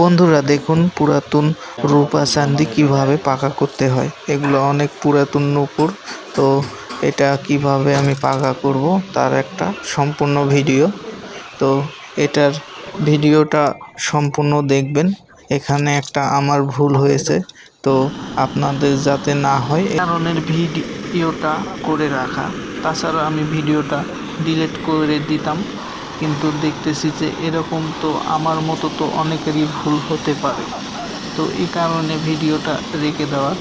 বন্ধুরা দেখুন পুরাতন রূপা চান্দি কীভাবে পাকা করতে হয়। এগুলো অনেক পুরাতন নূপুর, তো এটা কীভাবে আমি পাকা করব তার একটা সম্পূর্ণ ভিডিও। তো এটার ভিডিওটা সম্পূর্ণ দেখবেন। এখানে একটা আমার ভুল হয়েছে, তো আপনাদের যাতে না হয়, এ কারণের ভিডিওটা করে রাখা। তাছাড়া আমি ভিডিওটা ডিলিট করে দিতাম। কিন্তু দেখতেছি যে এরকম তো আমার মতো তো অনেকেরই ভুল হতে পারে। তো এই কারণে ভিডিওটা রেখে দেওয়া।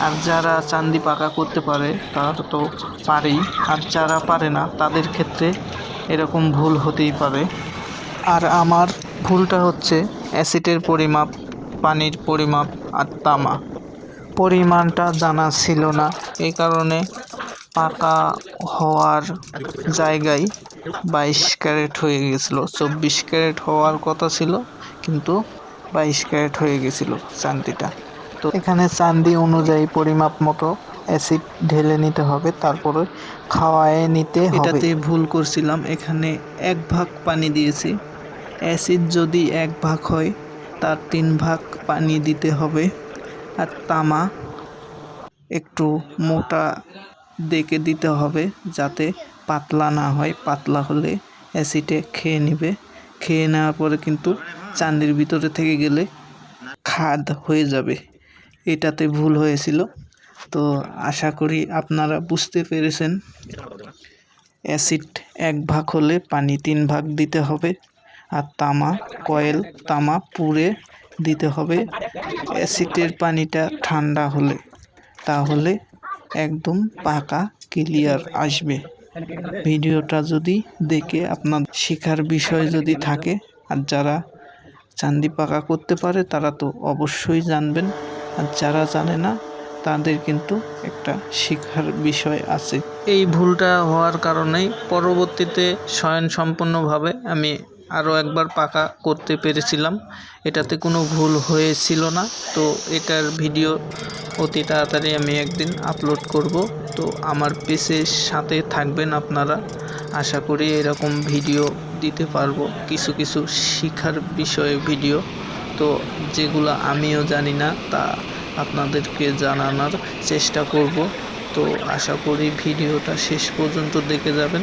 আর যারা চান্দি পাকা করতে পারে, তারা তো পারেই। আর যারা পারে না, তাদের ক্ষেত্রে এরকম ভুল হতেই পারে। আর আমার ভুলটা হচ্ছে অ্যাসিডের পরিমাপ, পানির পরিমাপ আর তামা। পরিমাণটা জানা ছিল না। এই কারণে পাকা হওয়ার জায়গায় বাইশ ক্যারেট হয়ে গেছিল। চব্বিশ ক্যারেট হওয়ার কথা ছিল, কিন্তু বাইশ ক্যারেট হয়ে গেছিল চান্দিটা। তো এখানে চান্দি অনুযায়ী পরিমাপ মতো অ্যাসিড ঢেলে নিতে হবে, তারপরে খাওয়ায় নিতে এটাতে ভুল করছিলাম, এখানে এক ভাগ পানি দিয়েছি। অ্যাসিড যদি এক ভাগ হয়, তার তিন ভাগ পানি দিতে হবে। আর তামা একটু মোটা দেখে দিতে হবে যাতে পাতলা না হয়, পাতলা হলে অ্যাসিডে খেয়ে নেবে। খেয়ে নেওয়ার পরে কিন্তু চান্দির ভিতরে থেকে গেলে খাদ হয়ে যাবে। এটাতে ভুল হয়েছিল। তো আশা করি আপনারা বুঝতে পেরেছেন। অ্যাসিড এক ভাগ হলে পানি তিন ভাগ দিতে হবে। আর তামা, কয়েল, তামা পুড়ে দিতে হবে। অ্যাসিডের পানিটা ঠান্ডা হলে। তাহলে একদম পাকা ক্লিয়ার আসবে। ভিডিওটা যদি দেখে আপনার শেখার বিষয় যদি থাকে, আর যারা চান্দি পাকা করতে পারে, তারা তো অবশ্যই জানবেন। আর যারা জানে না, তাদের কিন্তু একটা শেখার বিষয় আছে। এই ভুলটা হওয়ার কারণেই পরবর্তীতে স্বয়ংসম্পূর্ণভাবে আমি আরও একবার পাকা করতে পেরেছিলাম। এটাতে কোনো ভুল হয়েছিল না। তো এটার ভিডিও অতি তাড়াতাড়ি আমি একদিন আপলোড করব। তো আমার পেজের সাথে থাকবেন আপনারা। আশা করি এরকম ভিডিও দিতে পারব। কিছু কিছু শিখার বিষয়ে ভিডিও। তো যেগুলো আমিও জানি না, তা আপনাদেরকে জানানোর চেষ্টা করব। তো আশা করি ভিডিওটা শেষ পর্যন্ত দেখে যাবেন।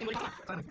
சார்